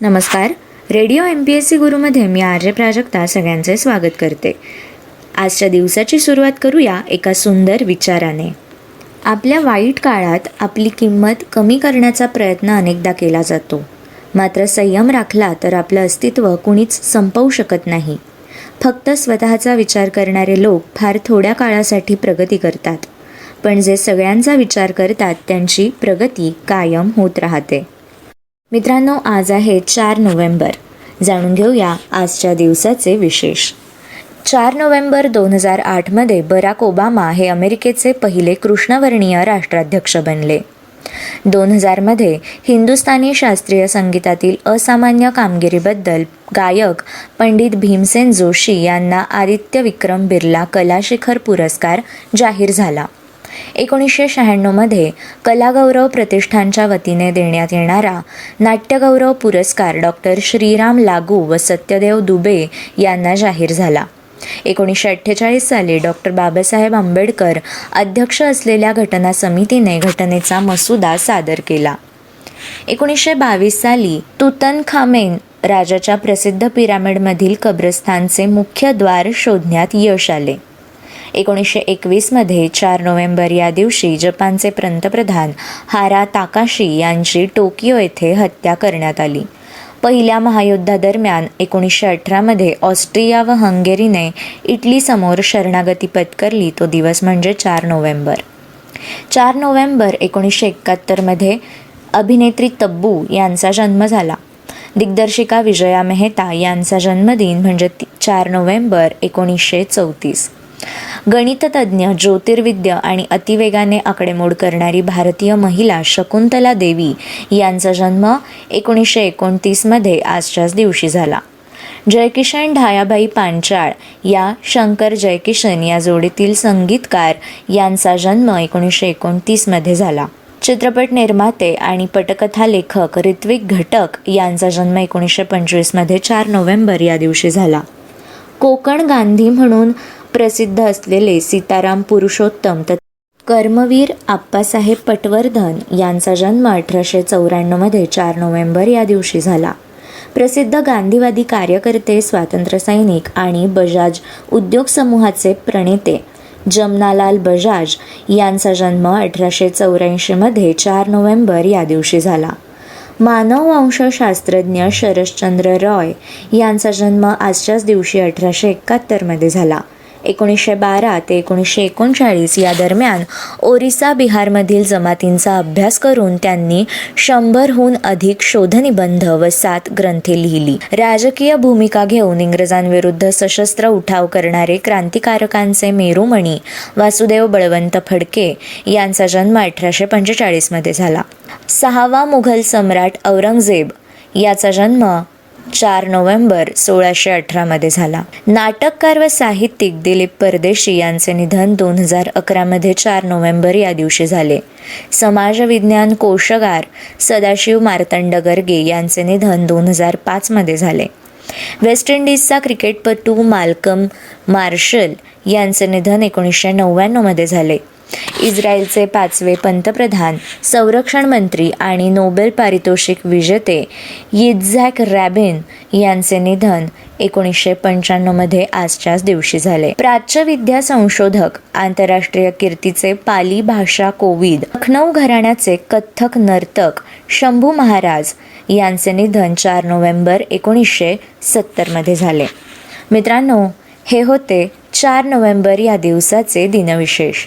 नमस्कार. Radio M P S C गुरुमध्ये मी आर्य प्राजक्ता सगळ्यांचे स्वागत करते. आजच्या दिवसाची सुरुवात करूया एका सुंदर विचाराने. आपल्या वाईट काळात आपली किंमत कमी करण्याचा प्रयत्न अनेकदा केला जातो. मात्र संयम राखला तर आपलं अस्तित्व कुणीच संपवू शकत नाही. फक्त स्वतःचा विचार करणारे लोक फार थोड्या काळासाठी प्रगती करतात. पण जे सगळ्यांचा विचार करतात त्यांची प्रगती कायम होत राहते. मित्रांनो आज आहे चार नोव्हेंबर. जाणून घेऊया आजच्या दिवसाचे विशेष. चार नोव्हेंबर दोन हजार आठमध्ये बराक ओबामा हे अमेरिकेचे पहिले कृष्णवर्णीय राष्ट्राध्यक्ष बनले. दोन हजारमध्ये हिंदुस्थानी शास्त्रीय संगीतातील असामान्य कामगिरीबद्दल गायक पंडित भीमसेन जोशी यांना आदित्य विक्रम बिर्ला कलाशिखर पुरस्कार जाहीर झाला. एकोणीसशे शहाण्णवमध्ये कलागौरव प्रतिष्ठानच्या वतीने देण्यात येणारा नाट्यगौरव पुरस्कार डॉक्टर श्रीराम लागू व सत्यदेव दुबे यांना जाहीर झाला. एकोणीसशे अठ्ठेचाळीस साली डॉक्टर बाबासाहेब आंबेडकर अध्यक्ष असलेल्या घटना समितीने घटनेचा मसुदा सादर केला. एकोणीसशे बावीस साली तुतन खामेन राजाच्या प्रसिद्ध पिरामिडमधील कब्रस्थानचे मुख्य द्वार शोधण्यात यश आले. एकोणीसशे एकवीसमध्ये चार नोव्हेंबर या दिवशी जपानचे पंतप्रधान हारा ताकाशी यांची टोकियो येथे हत्या करण्यात आली. पहिल्या महायुद्धादरम्यान एकोणीसशे अठरामध्ये ऑस्ट्रिया व हंगेरीने इटलीसमोर शरणागती पत्करली तो दिवस म्हणजे चार नोव्हेंबर. चार नोव्हेंबर एकोणीसशे एकाहत्तरमध्ये अभिनेत्री तब्बू यांचा जन्म झाला. दिग्दर्शिका विजया मेहता यांचा जन्मदिन म्हणजे ती- चार नोव्हेंबर एकोणीसशे चौतीस. गणिततज्ज्ञ ज्योतिर्विद्य आणि अतिवेगाने आकडेमोड करणारी भारतीय महिला शकुंतला देवी यांचा जन्म एकोणीसशे एकोणतीसमध्ये आजच्याच दिवशी झाला. जयकिशन ढायाबाई पांचाळ या शंकर जयकिशन या जोडीतील संगीतकार यांचा जन्म एकोणीसशे एकोणतीसमध्ये झाला. चित्रपट निर्माते आणि पटकथा लेखक ऋत्विक घटक यांचा जन्म एकोणीसशे पंचवीसमध्ये चार नोव्हेंबर या दिवशी झाला. कोकण गांधी म्हणून प्रसिद्ध असलेले सीताराम पुरुषोत्तम कर्मवीर आप्पासाहेब पटवर्धन यांचा जन्म अठराशे चौऱ्याण्णवमध्ये चार नोव्हेंबर या दिवशी झाला. प्रसिद्ध गांधीवादी कार्यकर्ते स्वातंत्र्यसैनिक आणि बजाज उद्योग समूहाचे प्रणेते जमनालाल बजाज यांचा जन्म अठराशे चौऱ्याऐंशीमध्ये चार नोव्हेंबर या दिवशी झाला. मानववंशशास्त्रज्ञ शरश्चंद्र रॉय यांचा जन्म आजच्याच दिवशी अठराशे एकाहत्तरमध्ये झाला. एकोणीसशे बारा ते एकोणीसशे एकोणचाळीस या दरम्यान ओरिसा बिहारमधील जमातींचा अभ्यास करून त्यांनी शंभरहून अधिक शोधनिबंध व सात ग्रंथे लिहिली. राजकीय भूमिका घेऊन इंग्रजांविरुद्ध सशस्त्र उठाव करणारे क्रांतिकारकांचे मेरुमणी वासुदेव बळवंत फडके यांचा जन्म अठराशे पंचेचाळीसमध्ये झाला. सहावा मुघल सम्राट औरंगजेब याचा जन्म चार नोव्हेंबर सोळाशे अठरामध्ये झाला. नाटककार व साहित्यिक दिलीप परदेशी यांचे निधन दोन हजार अकरामध्ये चार नोव्हेंबर या दिवशी झाले. समाजविज्ञान कोशगार सदाशिव मार्तंड गर्गे यांचे निधन दोन हजार पाचमध्ये झाले. वेस्ट इंडिजचा क्रिकेटपटू माल्कम मार्शल यांचे निधन एकोणीसशे नव्याण्णवमध्ये झाले. इस्रायलचे पाचवे पंतप्रधान संरक्षण मंत्री आणि नोबेल पारितोषिक विजेते यिझॅक रॅबिन यांचे निधन एकोणीसशे पंच्याण्णवमध्ये आजच्याच दिवशी झाले. प्राच्यविद्या संशोधक आंतरराष्ट्रीय कीर्तीचे पाली भाषा कोविद लखनौ घराण्याचे कथ्थक नर्तक शंभू महाराज यांचे निधन चार नोव्हेंबर एकोणीसशे सत्तरमध्ये झाले. मित्रांनो हे होते चार नोव्हेंबर या दिवसाचे दिनविशेष.